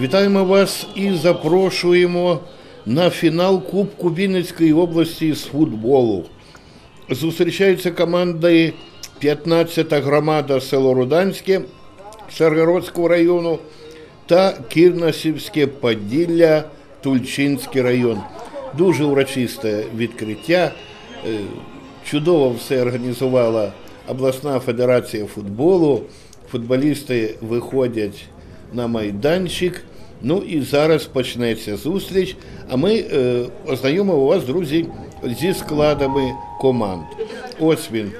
Вітаємо вас і запрошуємо на фінал Кубку Вінницької області з футболу. Зустрічаються команди 15-та громада село Руданське Шаргородського району та Кірнасівське Поділля Тульчинський район. Дуже урочисте відкриття. Е, Чудово все організувала обласна федерація футболу. Футболісти виходять на майданчик. Ну і зараз почнеться зустріч. А ми е, ознайомимо вас, друзі, зі складами команд. Ось він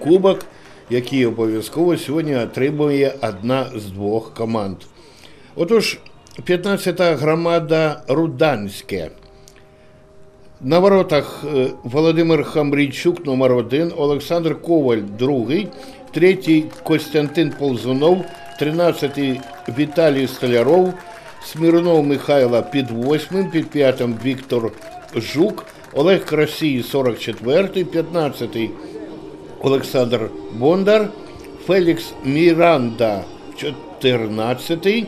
кубок, який обов'язково сьогодні отримує одна з двох команд. Отож, 15-та громада Руданське. На воротах е, Володимир Хамрійчук, номер один, Олександр Коваль, другий, третій Костянтин Ползунов, тринадцятий Віталій Столяров, Смірнов Михайло під восьмим, під п'ятим Віктор Жук, Олег Красій, 44-й, 15-й Олександр Бондар, Фелікс Міранда, 14-й,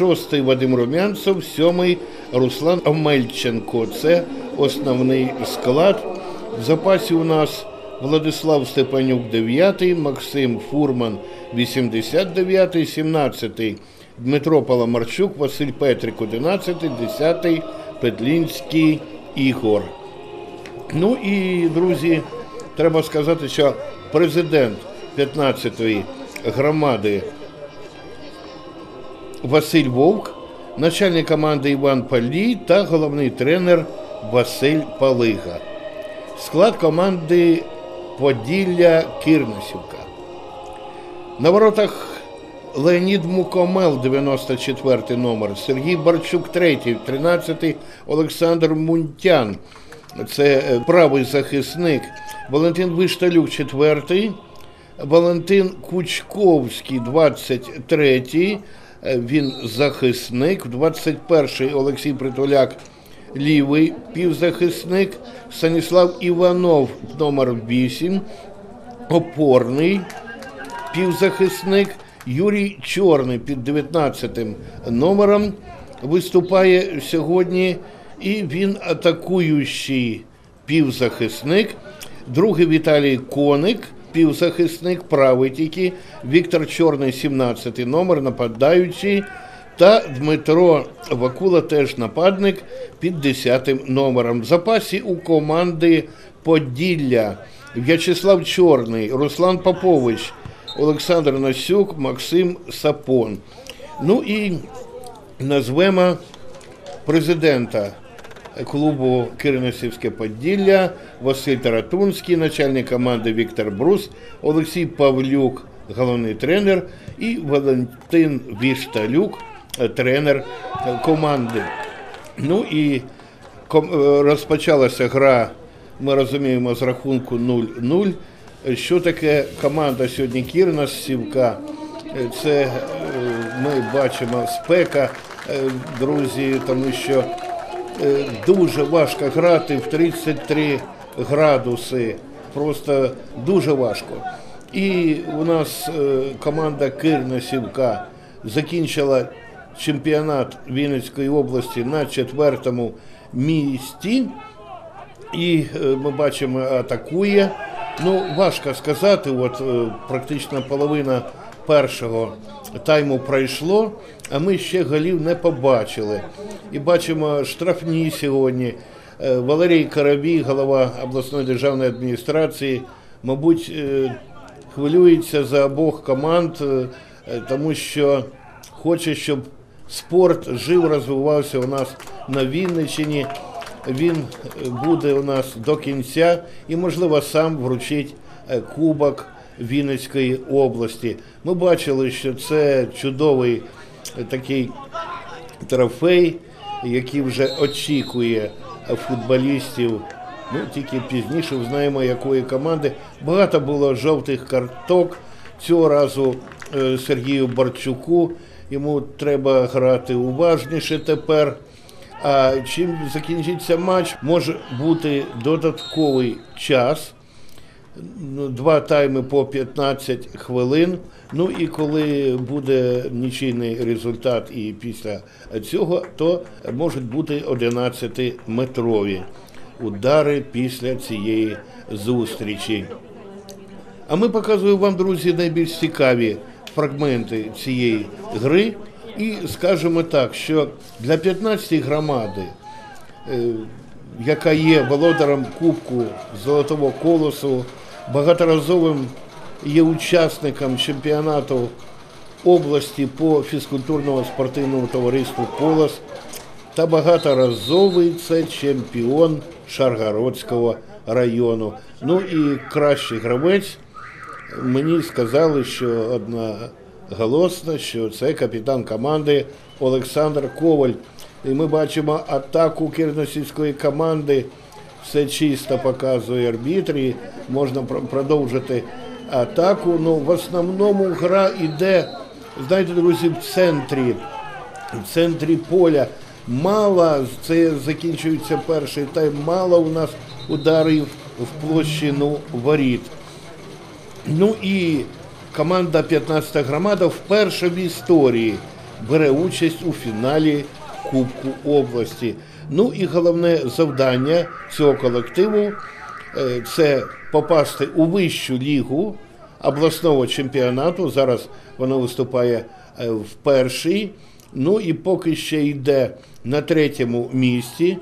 6-й Вадим Румянцев, 7-й Руслан Омельченко. Це основний склад. В запасі у нас Владислав Степанюк, 9-й, Максим Фурман, 89-й, 17-й Дмитро Паламарчук, Василь Петрик, 11-й, 10-й Петлінський Ігор. Ну і, друзі, треба сказати, що президент 15-ї громади Василь Вовк, начальник команди Іван Палій та головний тренер Василь Палига. Склад команди Поділля Кирносівка. На воротах Леонід Мукомел, 94 номер, Сергій Барчук, 3, 13 Олександр Мунтян. Це е, правий захисник. Валентин Вишталюк, 4, Валентин Кучковський, 23, е, він захисник, 21 Олексій Притуляк, лівий півзахисник, Станіслав Іванов, номер 8, опорний півзахисник, Юрій Чорний під 19 номером виступає сьогодні, і він атакуючий півзахисник. Другий Віталій Коник, півзахисник, правий тільки, Віктор Чорний, 17 номер, нападаючий. Та Дмитро Вакула теж нападник під 10 номером. В запасі у команди Поділля В'ячеслав Чорний, Руслан Попович, Олександр Насюк, Максим Сапон. Ну і назвемо президента клубу Кириносівське Поділля, Василь Таратунський, начальник команди Віктор Брус, Олексій Павлюк, головний тренер, і Валентин Вішталюк, е, тренер команди. Ну і е, розпочалася гра, ми розуміємо, з рахунку 0-0. Що таке команда сьогодні Кірносівка? Е, Це е, ми бачимо спека, е, друзі, тому що дуже важко грати в 33 градуси. Просто дуже важко. І у нас команда Кирносівка закінчила чемпіонат Вінницької області на четвертому місці. І ми бачимо, атакує. Ну, важко сказати, от е, практично половина першого тайму пройшло, а ми ще голів не побачили. І бачимо штрафні сьогодні. Е, Валерій Карабій, голова обласної державної адміністрації, мабуть, е, хвилюється за обох команд, тому що хоче, щоб спорт жив, розвивався у нас на Вінниччині. Він е, буде у нас до кінця і, можливо, сам вручить е, кубок Вінницької області. Ми бачили, що це чудовий е, такий трофей, який вже очікує футболістів. Ну, тільки пізніше знаємо, якої команди. Багато було жовтих карток. Цього разу Сергію Барчуку. Йому треба грати уважніше тепер. А чим закінчиться матч, може бути додатковий час. ну, два тайми по 15 хвилин. Ну і коли буде нічийний результат і після цього, то можуть бути 11-метрові удари після цієї зустрічі. А ми показуємо вам, друзі, найбільш цікаві фрагменти цієї гри. І скажемо так, що для 15 громади, е, яка є володарем Кубку Золотого колосу, багаторазовим є учасником чемпіонату області по фізкультурному спортивному товариству Колос та багаторазовий це чемпіон Шаргородського району. Ну і кращий гравець мені сказали, що одноголосно, що це капітан команди Олександр Коваль. І ми бачимо атаку кірносільської команди. Все чисто показує арбітрі. Можна продовжити атаку. Ну, в основному гра йде, знаєте, друзі, в центрі, в центрі поля. Мало, це закінчується перший тайм, мало у нас ударів в площину воріт. Ну і команда 15 громада вперше в історії бере участь у фіналі Кубку області. Ну і головне завдання цього колективу е, це попасти у вищу лігу обласного чемпіонату. Зараз вона виступає е, в першій. Ну і поки ще йде на третьому місці.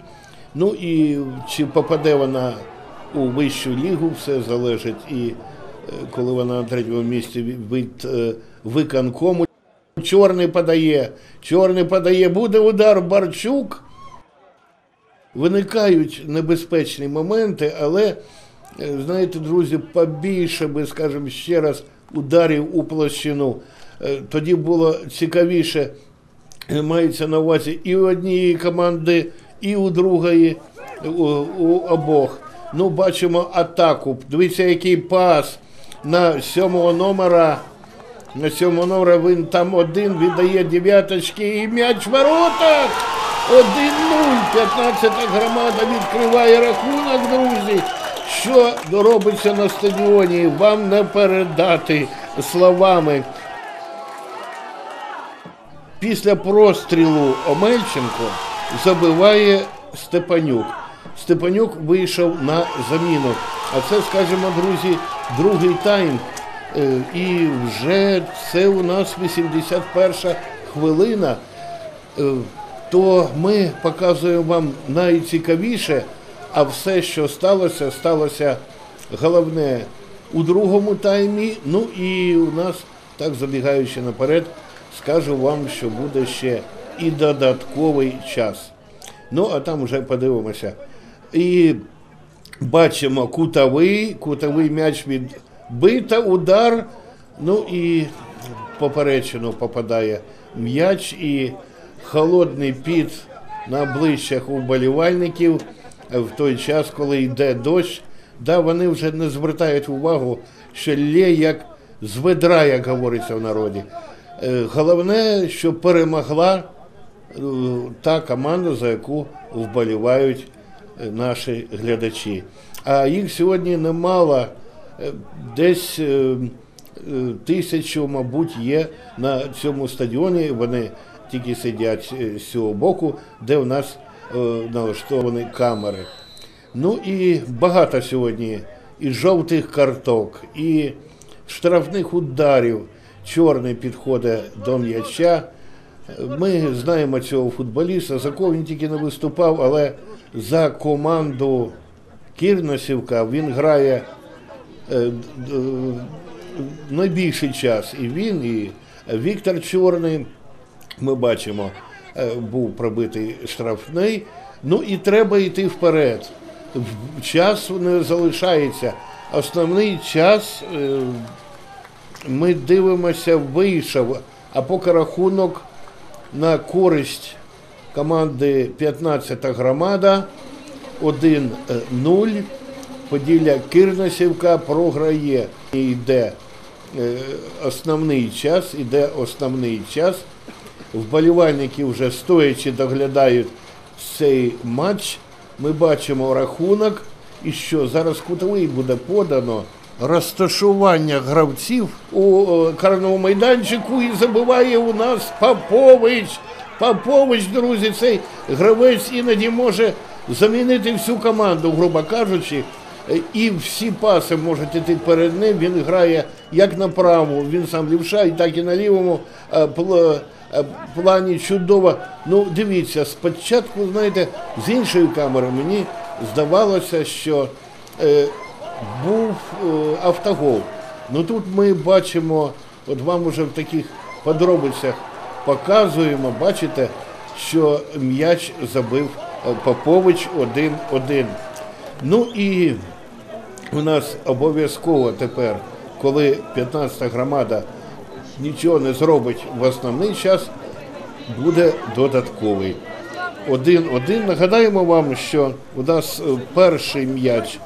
Ну і чи попаде вона у вищу лігу, все залежить і коли вона на третьому місці від виконкому. Чорний подає, чорний подає, буде удар Барчук. Виникають небезпечні моменти, але, е, знаєте, друзі, побільше би, скажімо, ще раз ударів у площину. Е, тоді було цікавіше, е, мається на увазі і у однієї команди, і у другої, у, у обох. Ну, бачимо атаку. Дивіться, який пас на сьомого номера. На цьому номера він там один віддає дев'яточки і м'яч в воротах. 1-0. 15 громада відкриває рахунок, друзі. Що робиться на стадіоні, вам не передати словами. Після прострілу Омельченко забиває Степанюк. Степанюк вийшов на заміну. А це, скажімо, друзі, другий тайм. Е, і вже це у нас 81 хвилина. Е, то ми показуємо вам найцікавіше, а все, що сталося, сталося головне у другому таймі. Ну і у нас, так забігаючи наперед, скажу вам, що буде ще і додатковий час. Ну, а там вже подивимося. І бачимо кутовий, кутовий м'яч відбита, удар. Ну і поперечину попадає м'яч. і холодний піт на обличчях у болівальників в той час, коли йде дощ, да, вони вже не звертають увагу, що лє як з ведра, як говориться в народі. Е, головне, що перемогла е, та команда, за яку вболівають наші глядачі. А їх сьогодні немало, десь тисячу, мабуть, є на цьому стадіоні. Вони тільки сидять е, з цього боку, де у нас е, налаштовані камери. Ну і багато сьогодні і жовтих карток, і штрафних ударів. Чорний підходить до м'яча. Ми знаємо цього футболіста, за кого він тільки не виступав, але за команду Кірносівка він грає е, найбільший час. І він, і Віктор Чорний ми бачимо, е, був пробитий штрафний. Ну і треба йти вперед. Час не залишається. Основний час е, ми дивимося, вийшов, а поки рахунок на користь команди 15-та громада 1-0. Поділля Кирносівка програє. І Йде е, основний час, іде основний час вболівальники вже стоячи доглядають цей матч. Ми бачимо рахунок, і що зараз кутовий буде подано. розташування гравців у е, карному майданчику і забиває у нас Попович. Попович, друзі, цей гравець іноді може замінити всю команду, грубо кажучи. І всі паси можуть іти перед ним. Він грає як на правому, він сам лівша, і так і на лівому е, е, плані чудово. Ну, дивіться, спочатку, знаєте, з іншої камери мені здавалося, що е, був е, автогол. Ну тут ми бачимо, от вам уже в таких подробицях показуємо, бачите, що м'яч забив е, Попович 1-1. Ну і у нас обов'язково тепер, коли 15-та громада нічого не зробить в основний час, буде додатковий. Один-один. Нагадаємо вам, що у нас е, перший м'яч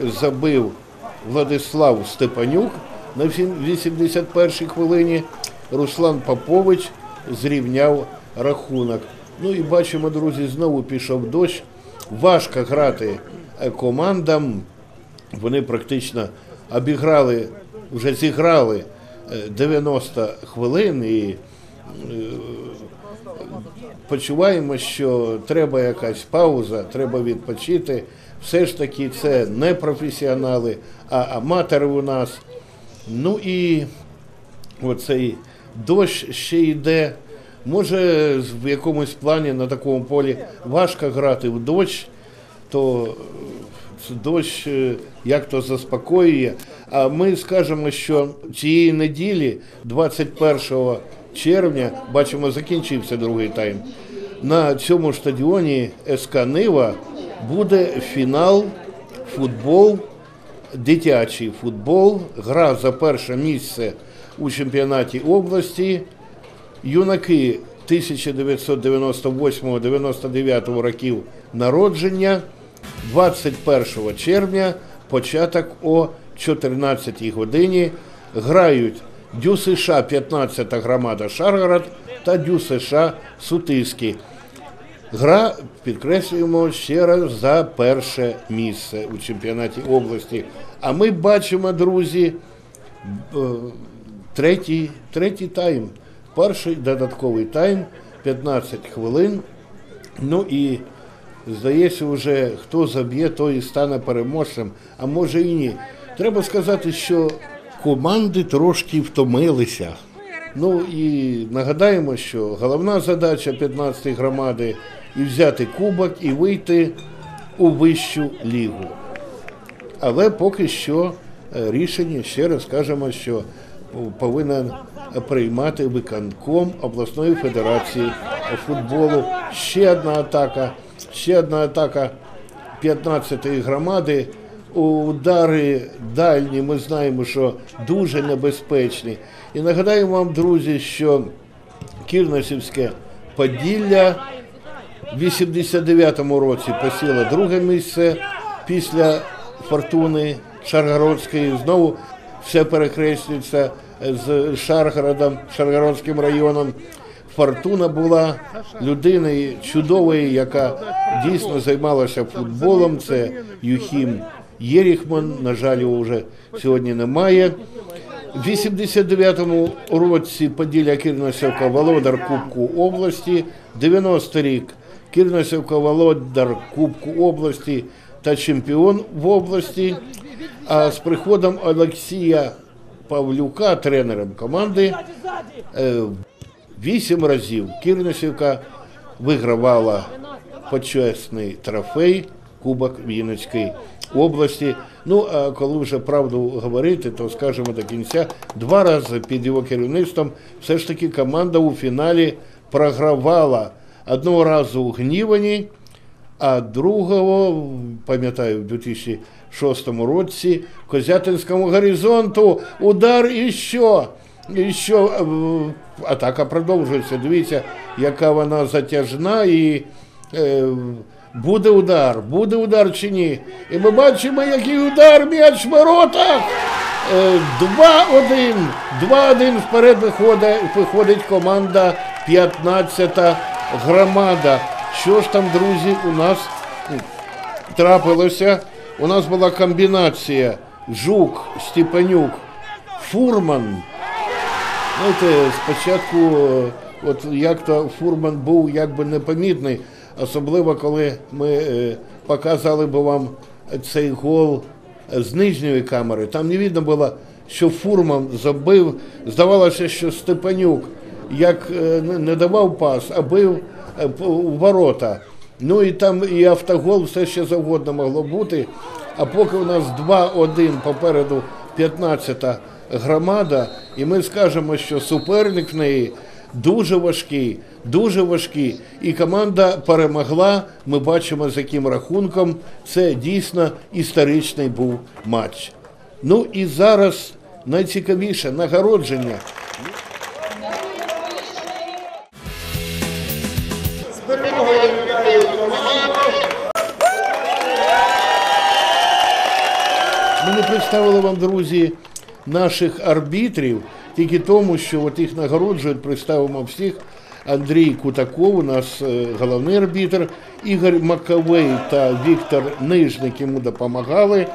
забив Владислав Степанюк на 81-й хвилині. Руслан Попович зрівняв рахунок. Ну і бачимо, друзі, знову пішов дощ. Важко грати е, командам. Вони практично обіграли, вже зіграли е, 90 хвилин і почуваємо, що треба якась пауза, треба відпочити. Все ж таки, це не професіонали, а аматори у нас. Ну і оцей дощ ще йде. Може, в якомусь плані на такому полі важко грати в дощ, то е, дощ е, як то заспокоює. А ми скажемо, що цієї неділі, 21 червня, бачимо, закінчився другий тайм. На цьому стадіоні СК Нива буде фінал футбол, дитячий футбол, гра за перше місце у чемпіонаті області. Юнаки 1998-99 років народження 21 червня, початок о 14 годині. Грають ДЮСШ 15 громада Шаргород та ДЮСШ Сутиський. Гра, підкреслюємо ще раз за перше місце у чемпіонаті області. А ми бачимо, друзі, е, третій, третій тайм. Перший додатковий тайм 15 хвилин. Ну і здається, вже хто заб'є, той і стане переможцем, а може і ні. Треба сказати, що команди трошки втомилися. Ну і нагадаємо, що головна задача 15-ї громади і взяти кубок і вийти у вищу лігу. Але поки що е, рішення, ще раз кажемо, що повинен приймати виконком обласної федерації футболу. Ще одна атака, ще одна атака 15-ї громади. Удари дальні, ми знаємо, що дуже небезпечні. І нагадаємо вам, друзі, що Кірносівське Поділля в 89-му році посіло друге місце після фортуни Шаргородської. Знову все перекреслюється з Шаргородом, Шаргородським районом. Фортуна була людиною чудовою, яка дійсно займалася футболом. Це Юхім Єріхман. На жаль, його вже сьогодні немає. В 89-му році Поділля Кірносівка Володар Кубку області, 90 рік Кірносівка Володар Кубку області та чемпіон в області. А з приходом Олексія Павлюка, тренером команди, е, вісім разів Кірносівка вигравала почесний трофей Кубок Вінницької області. Ну а коли вже правду говорити, то скажемо до кінця, два рази під його керівництвом все ж таки команда у фіналі програвала одного разу у Гнівані, а другого, пам'ятаю, в 2006 році Козятинському горизонту удар і що? І що е, атака продовжується. Дивіться, яка вона затяжна і. Е, Буде удар, буде удар чи ні. І ми бачимо, який удар м'яч в воротах. Е, 2-1. 2-1 вперед виходить, виходить команда 15-та громада. Що ж там, друзі, у нас трапилося? У нас була комбінація Жук, Степанюк, Фурман. Знаєте, спочатку, от як то Фурман був якби непомітний, особливо коли ми е, показали би вам цей гол з нижньої камери. Там не видно було, що Фурман забив. Здавалося, що Степанюк як е, не- давав пас, а бив ворота. Ну і там і автогол, все ще завгодно могло бути. А поки у нас 2-1 попереду 15-та громада, і ми скажемо, що суперник в неї дуже важкий, дуже важкий. І команда перемогла. Ми бачимо, з яким рахунком. Це дійсно історичний був матч. Ну і зараз найцікавіше нагородження. Представили вам, друзі, наших арбітрів, тільки тому, що от їх нагороджують, представимо всіх. Андрій Кутаков, у нас е, головний арбітр, Ігор Маковей та Віктор Нижник йому допомагали.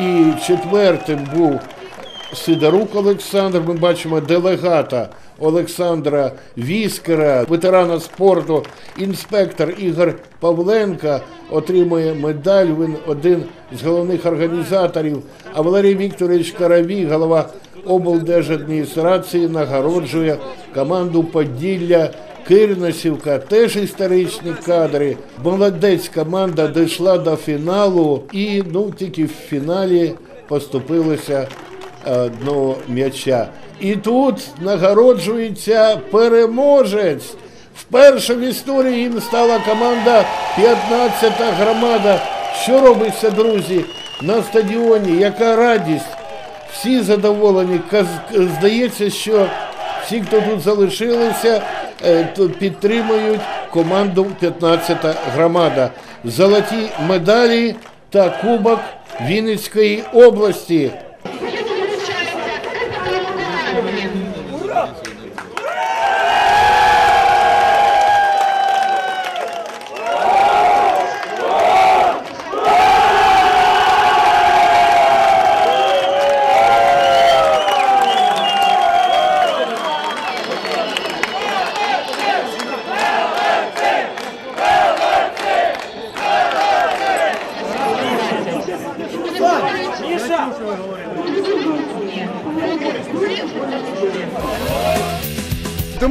І четвертим був Сидорук Олександр. Ми бачимо делегата Олександра Віскера, ветерана спорту, інспектор Ігор Павленко отримує медаль. Він один з головних організаторів. А Валерій Вікторович Каравій, голова облдержадміністрації, нагороджує команду Поділля. Кирносівка, теж історичні кадри. Молодець команда дійшла до фіналу і ну тільки в фіналі поступилися одного м'яча. І тут нагороджується переможець. Вперше в історії їм стала команда 15-та громада. Що робиться, друзі, на стадіоні? Яка радість? Всі задоволені. Здається, що всі, хто тут залишилися, е, підтримують команду 15-та громада. Золоті медалі та кубок Вінницької області.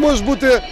можеш бути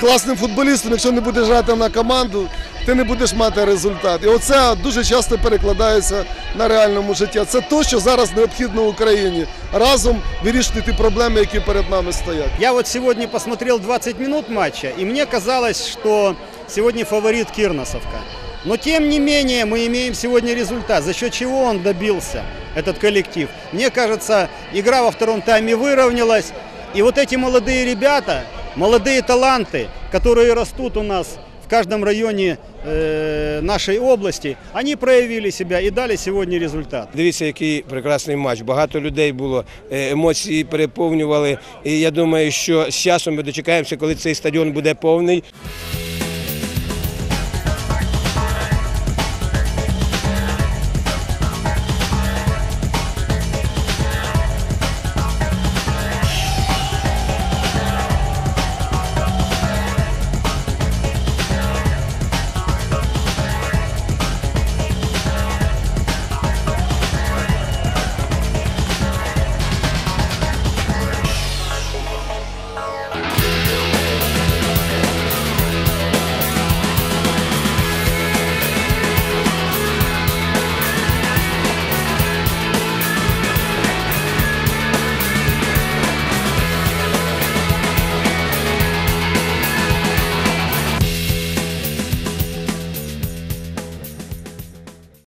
класним футболістом, якщо не будеш грати на команду, ти не будеш мати результат. І оце дуже часто перекладається на реальному житті. Це те, що зараз необхідно Україні разом вирішити ті проблеми, які перед нами стоять. Я вот сегодня посмотрел 20 минут матча, и мне казалось, что сегодня фаворит Кирносовка. Но тем не менее мы имеем сегодня результат, за счет чего он добился, этот коллектив. Мне кажется, игра во втором тайме выровнялась. И вот эти молодые ребята, молодые таланты, которые растут у нас в каждом районе э, нашей области, они проявили себя и дали сегодня результат. Дивіться, який прекрасний матч. Багато людей було, е, емоції переповнювали. І я думаю, що з часом ми дочекаємося, коли цей стадіон буде повний.